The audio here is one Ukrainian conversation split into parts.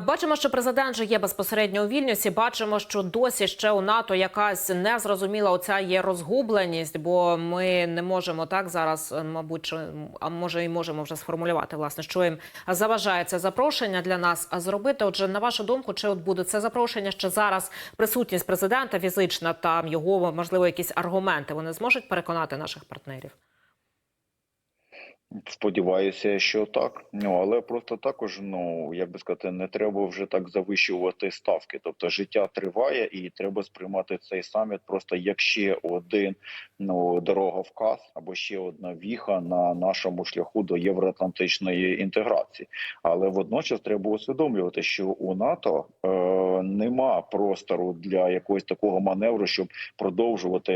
Бачимо, що президент же є безпосередньо у Вільнюсі. Бачимо, що досі ще у НАТО якась незрозуміла оця є розгубленість, бо ми не можемо так зараз, е, мабуть, чи, а може і можемо вже сформулювати, власне, що їм заважає це запрошення для нас зробити. Отже, на вашу думку, чи от буде це запрошення ще зараз присутність президента фізична та його можливо якісь аргументи вони зможуть переконати наших партнерів? Сподіваюся, що так. Ну але просто також, ну як би сказати, не треба вже так завищувати ставки. Тобто життя триває, і треба сприймати цей саміт просто як ще один ну дороговказ або ще одна віха на нашому шляху до євроатлантичної інтеграції. Але водночас треба усвідомлювати, що у НАТО е, нема простору для якогось такого маневру, щоб продовжувати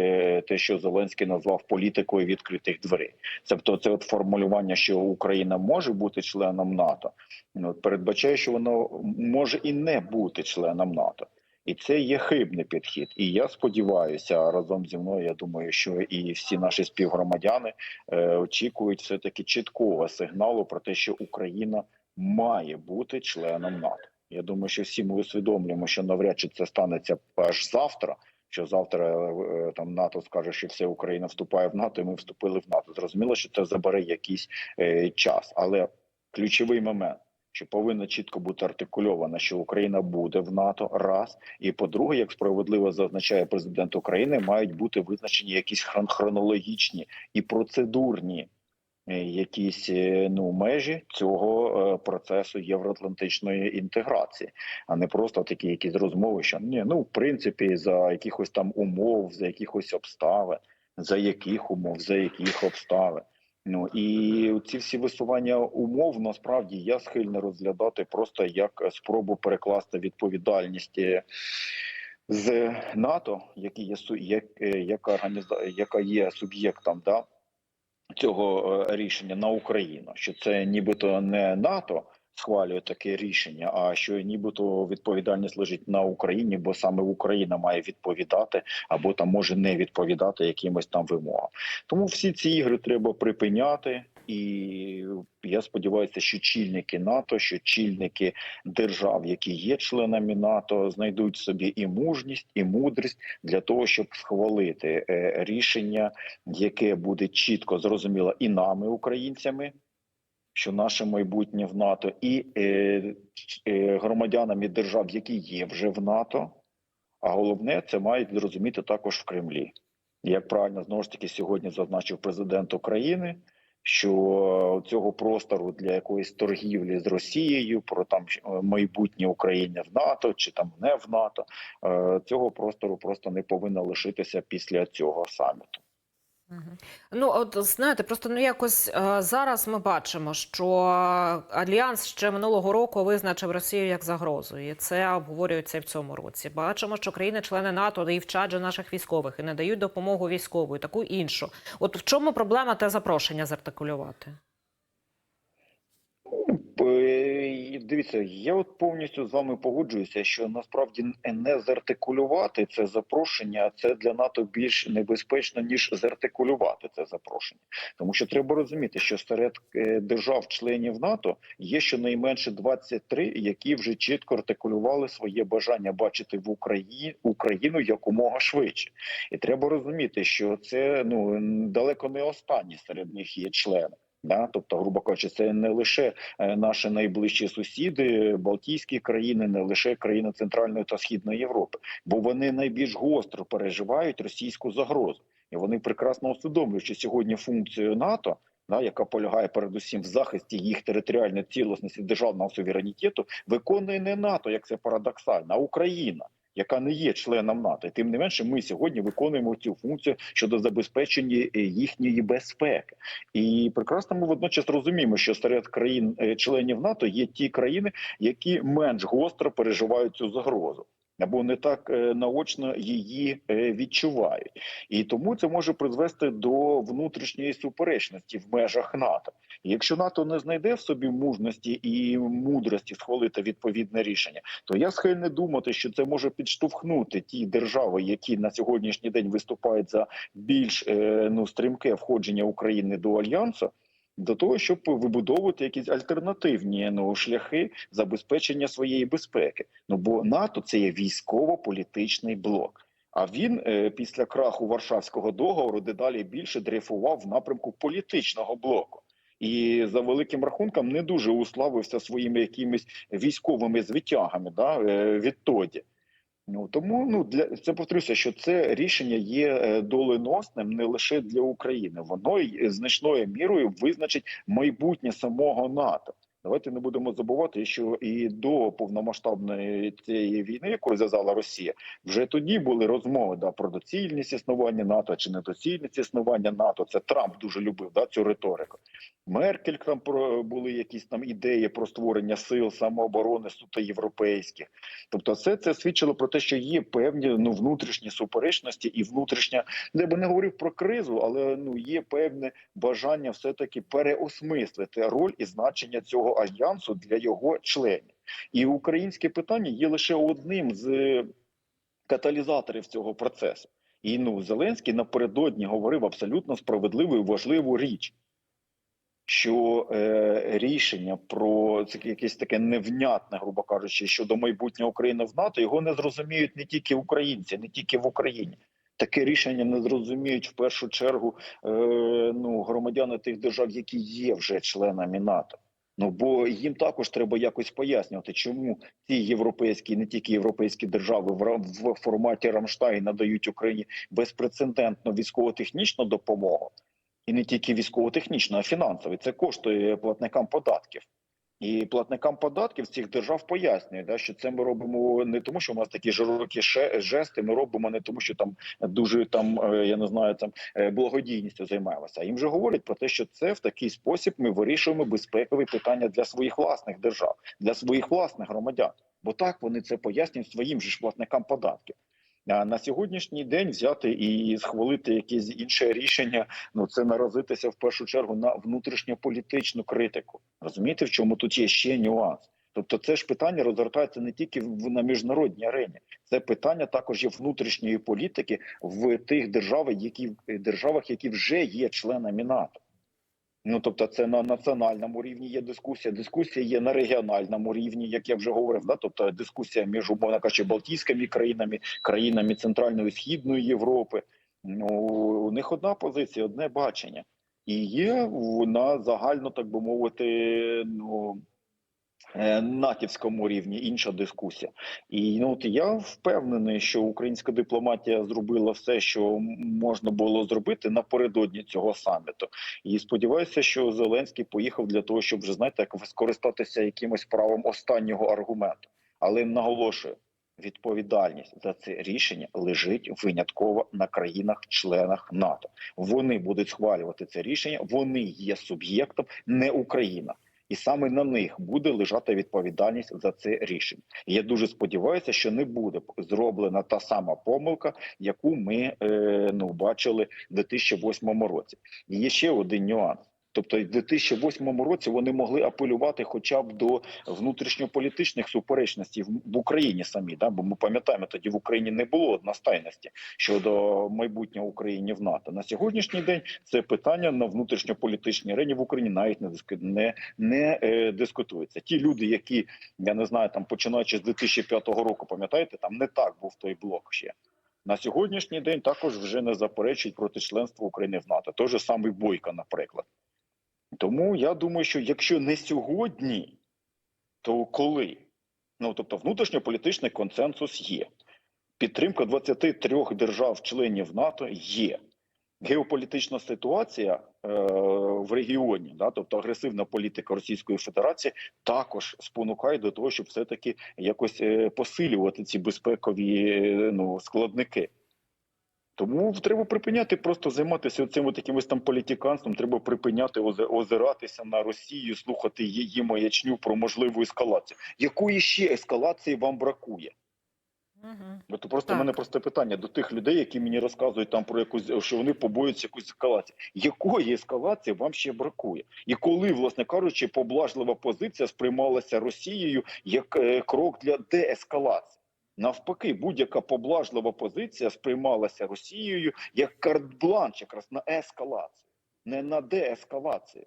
те, що Зеленський назвав політикою відкритих дверей. Тобто, це от формулювання, що Україна може бути членом НАТО, ну, передбачає, що воно може і не бути членом НАТО. І це є хибний підхід. І я сподіваюся, разом зі мною. Я думаю, що і всі наші співгромадяни е, очікують все таки чіткого сигналу про те, що Україна має бути членом НАТО. Я думаю, що всі ми усвідомлюємо, що навряд чи це станеться аж завтра. Що завтра е, там НАТО скаже, що все Україна вступає в НАТО, і ми вступили в НАТО. Зрозуміло, що це забере якийсь е, час, але ключовий момент, що повинно чітко бути артикульовано, що Україна буде в НАТО, раз і по-друге, як справедливо зазначає президент України, мають бути визначені якісь хрон- хронологічні і процедурні якісь е, ну межі цього е, процесу євроатлантичної інтеграції, а не просто такі якісь розмови, що ні, ну в принципі за якихось там умов, за якихось обставин, за яких умов, за яких обставин. Ну і ці всі висування умов насправді я схильний розглядати просто як спробу перекласти відповідальність е, з НАТО, який є як, е, яка організа, яка є суб'єктом да, цього е, рішення на Україну, що це нібито не НАТО схвалює таке рішення, а що нібито відповідальність лежить на Україні, бо саме Україна має відповідати або там може не відповідати якимось там вимогам. Тому всі ці ігри треба припиняти. І я сподіваюся, що чільники НАТО, що чільники держав, які є членами НАТО, знайдуть собі і мужність, і мудрість для того, щоб схвалити е, рішення, яке буде чітко зрозуміло і нами, українцями, що наше майбутнє в НАТО, і е, е, громадянами держав, які є вже в НАТО. А головне, це мають зрозуміти також в Кремлі. Як правильно знову ж таки сьогодні зазначив президент України, що цього простору для якоїсь торгівлі з Росією про там е, майбутнє України в НАТО чи там не в НАТО, е, цього простору просто не повинно лишитися після цього саміту. Ну, от знаєте, просто ну якось е, зараз ми бачимо, що альянс ще минулого року визначив Росію як загрозу, і це обговорюється і в цьому році. Бачимо, що країни-члени НАТО і вчать наших військових і не дають допомогу військову, і таку іншу. От в чому проблема те запрошення зартикулювати? Дивіться, я от повністю з вами погоджуюся, що насправді не зартикулювати це запрошення, це для НАТО більш небезпечно ніж зартикулювати це запрошення, тому що треба розуміти, що серед е, держав-членів НАТО є щонайменше 23, які вже чітко артикулювали своє бажання бачити в Україні Україну якомога швидше, і треба розуміти, що це ну далеко не останні серед них є члени. Да, тобто, грубо кажучи, це не лише е, наші найближчі сусіди, Балтійські країни, не лише країни Центральної та Східної Європи, бо вони найбільш гостро переживають російську загрозу, і вони прекрасно усвідомлюють, що сьогодні функцію НАТО. Да, яка полягає передусім в захисті їх територіальної цілісності державного суверенітету, виконує не НАТО, як це парадоксально, а Україна, яка не є членом НАТО. І тим не менше, ми сьогодні виконуємо цю функцію щодо забезпечення е, їхньої безпеки. І прекрасно ми водночас розуміємо, що серед країн-членів НАТО є ті країни, які менш гостро переживають цю загрозу. Або не так е, наочно її е, відчувають, і тому це може призвести до внутрішньої суперечності в межах НАТО. Якщо НАТО не знайде в собі мужності і мудрості схвалити відповідне рішення, то я схильний думати, що це може підштовхнути ті держави, які на сьогоднішній день виступають за більш е, ну стрімке входження України до альянсу. До того, щоб вибудовувати якісь альтернативні ну, шляхи забезпечення своєї безпеки. Ну бо НАТО це є військово-політичний блок. А він е, після краху Варшавського договору дедалі більше дрейфував в напрямку політичного блоку. І за великим рахунком не дуже уславився своїми якимись військовими звитягами да, е, відтоді. Ну тому ну для це повторюся, що це рішення є е, доленосним не лише для України, воно й значною мірою визначить майбутнє самого НАТО. Давайте не будемо забувати, що і до повномасштабної цієї війни, яку розв'язала Росія, вже тоді були розмови да про доцільність існування НАТО чи недоцільність існування НАТО. Це Трамп дуже любив да цю риторику. Меркель там про були якісь там ідеї про створення сил самооборони суто європейських. Тобто, все це свідчило про те, що є певні ну внутрішні суперечності і внутрішня, я би не говорив про кризу, але ну є певне бажання все таки переосмислити роль і значення цього альянсу для його членів. І українське питання є лише одним з е, каталізаторів цього процесу. І ну Зеленський напередодні говорив абсолютно справедливу і важливу річ. Що е, рішення про це якесь таке невнятне, грубо кажучи, щодо майбутнього України в НАТО його не зрозуміють не тільки українці, не тільки в Україні. Таке рішення не зрозуміють в першу чергу е, ну громадяни тих держав, які є вже членами НАТО. Ну бо їм також треба якось пояснювати, чому ці європейські, не тільки європейські держави в, форматі Рамштайн надають Україні безпрецедентну військово-технічну допомогу, і не тільки військово-технічну, а фінансову. Це коштує платникам податків. І платникам податків цих держав пояснюють, да, що це ми робимо не тому, що у нас такі широкі жести. Ми робимо не тому, що там дуже там е, я не знаю, там е, благодійністю займаємося. А їм вже говорять про те, що це в такий спосіб ми вирішуємо безпекові питання для своїх власних держав, для своїх власних громадян. Бо так вони це пояснюють своїм же ж платникам податків. На сьогоднішній день взяти і схвалити якесь інше рішення, ну це наразитися в першу чергу на внутрішньополітичну критику. Розумієте, в чому тут є ще нюанс? Тобто, це ж питання розгортається не тільки в на міжнародній арені, це питання також є внутрішньої політики в тих державах, які державах, які вже є членами НАТО. Ну тобто, це на національному рівні є дискусія. Дискусія є на регіональному рівні, як я вже говорив. Да? Тобто дискусія між умовно кажучи, Балтійськими країнами, країнами Центральної Східної Європи. Ну у них одна позиція, одне бачення, і є вона загально, так би мовити, ну. Е, Натівському рівні інша дискусія, і ну от я впевнений, що українська дипломатія зробила все, що можна було зробити напередодні цього саміту. І сподіваюся, що Зеленський поїхав для того, щоб вже знаєте, як скористатися якимось правом останнього аргументу. Але наголошую, відповідальність за це рішення лежить винятково на країнах-членах НАТО. Вони будуть схвалювати це рішення. Вони є суб'єктом, не Україна. І саме на них буде лежати відповідальність за це рішення. І я дуже сподіваюся, що не буде зроблена та сама помилка, яку ми е, ну бачили в 2008 році. І є ще один нюанс. Тобто, в 2008 році вони могли апелювати хоча б до внутрішньополітичних суперечностей в Україні самі. Да? Бо ми пам'ятаємо, тоді в Україні не було одностайності щодо майбутнього України в НАТО. На сьогоднішній день це питання на внутрішньополітичній арені в Україні навіть не не, не е, дискутується. Ті люди, які я не знаю, там починаючи з 2005 року, пам'ятаєте, там не так був той блок ще. На сьогоднішній день також вже не заперечують проти членства України в НАТО. Той же самий Бойко, наприклад. Тому я думаю, що якщо не сьогодні, то коли? Ну тобто, внутрішньополітичний консенсус є. Підтримка 23 держав-членів НАТО є. Геополітична ситуація е, в регіоні, да, тобто агресивна політика Російської Федерації, також спонукає до того, щоб все таки якось е, посилювати ці безпекові е, ну, складники. Тому треба припиняти просто займатися цим якимось там політиканством. Треба припиняти озиратися на Росію, слухати її маячню про можливу ескалацію. Якої ще ескалації вам бракує? Бо то просто Так. мене просте питання до тих людей, які мені розказують там про якусь, що вони побоюються якусь ескалацію. Якої ескалації вам ще бракує? І коли, власне кажучи, поблажлива позиція сприймалася Росією як е, крок для деескалації? Навпаки, будь-яка поблажлива позиція сприймалася Росією як карт-бланш якраз на ескалацію, не на деескалацію.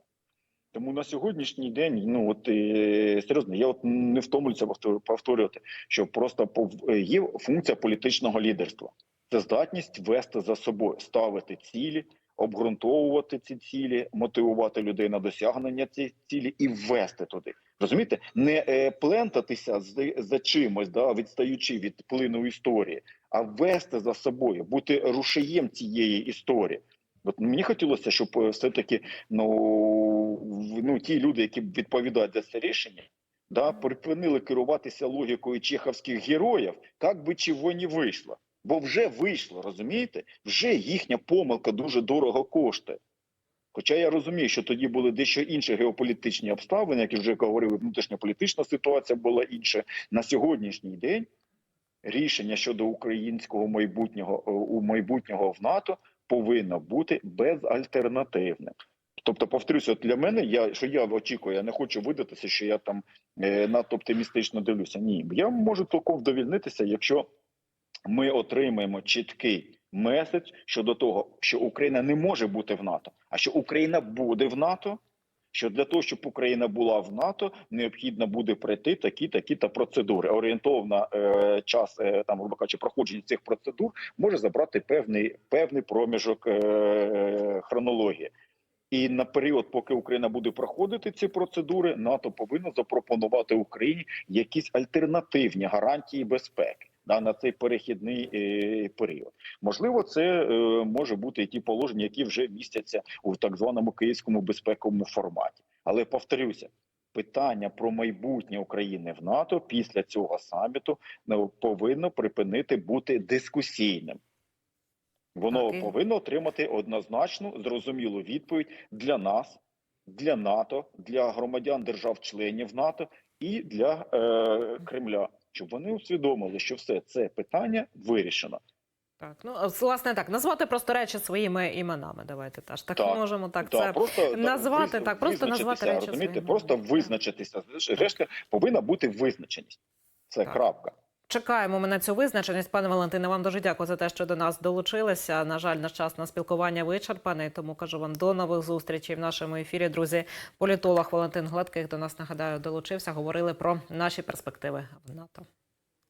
Тому на сьогоднішній день, ну от е, серйозно, я от не втомлююся повтор- повторювати, що просто пов- е, є функція політичного лідерства. Це здатність вести за собою, ставити цілі, обґрунтовувати ці цілі, мотивувати людей на досягнення цих цілі і ввести туди. Розумієте, не е, плентатися з, за чимось, да, відстаючи від плину історії, а вести за собою, бути рушієм цієї історії. От мені хотілося, щоб е, все-таки ну, ну ті люди, які відповідають за це рішення, да, припинили керуватися логікою чеховських героїв, як би чого не вийшло. Бо вже вийшло, розумієте? Вже їхня помилка дуже дорого коштує. Хоча я розумію, що тоді були дещо інші геополітичні обставини, як я вже говорив, внутрішньополітична ситуація була інша. На сьогоднішній день рішення щодо українського майбутнього е, у майбутнього в НАТО повинно бути безальтернативним. Тобто, повторюся, для мене я що я очікую, я не хочу видатися, що я там е, надто оптимістично дивлюся. Ні, я можу цілком вдовільнитися, якщо ми отримаємо чіткий меседж щодо того, що Україна не може бути в НАТО, а що Україна буде в НАТО. Що для того, щоб Україна була в НАТО, необхідно буде пройти такі такі та процедури. Орієнтовно е, час е, там грубо кажучи, проходження цих процедур може забрати певний певний проміжок е, хронології. І на період, поки Україна буде проходити ці процедури, НАТО повинно запропонувати Україні якісь альтернативні гарантії безпеки да, на цей перехідний е, період. Можливо, це е, може бути і ті положення, які вже містяться у так званому київському безпековому форматі. Але повторюся. Питання про майбутнє України в НАТО після цього саміту ну, повинно припинити бути дискусійним. Воно і- повинно отримати однозначну зрозумілу відповідь для нас, для НАТО, для громадян держав-членів НАТО і для е, Кремля, щоб вони усвідомили, що все це питання вирішено. Так, ну власне так, назвати просто речі своїми іменами. Давайте теж так, Так, можемо так. Да, це просто назвати, виз- так, просто назвати речі розумієте, своїми просто визначитися. Решта повинна бути визначеність. Це Так. крапка. Чекаємо ми на цю визначеність. Пане Валентине, вам дуже дякую за те, що до нас долучилися. На жаль, наш час на спілкування вичерпаний, тому кажу вам до нових зустрічей в нашому ефірі. Друзі, політолог Валентин Гладких до нас нагадаю долучився. Говорили про наші перспективи в НАТО.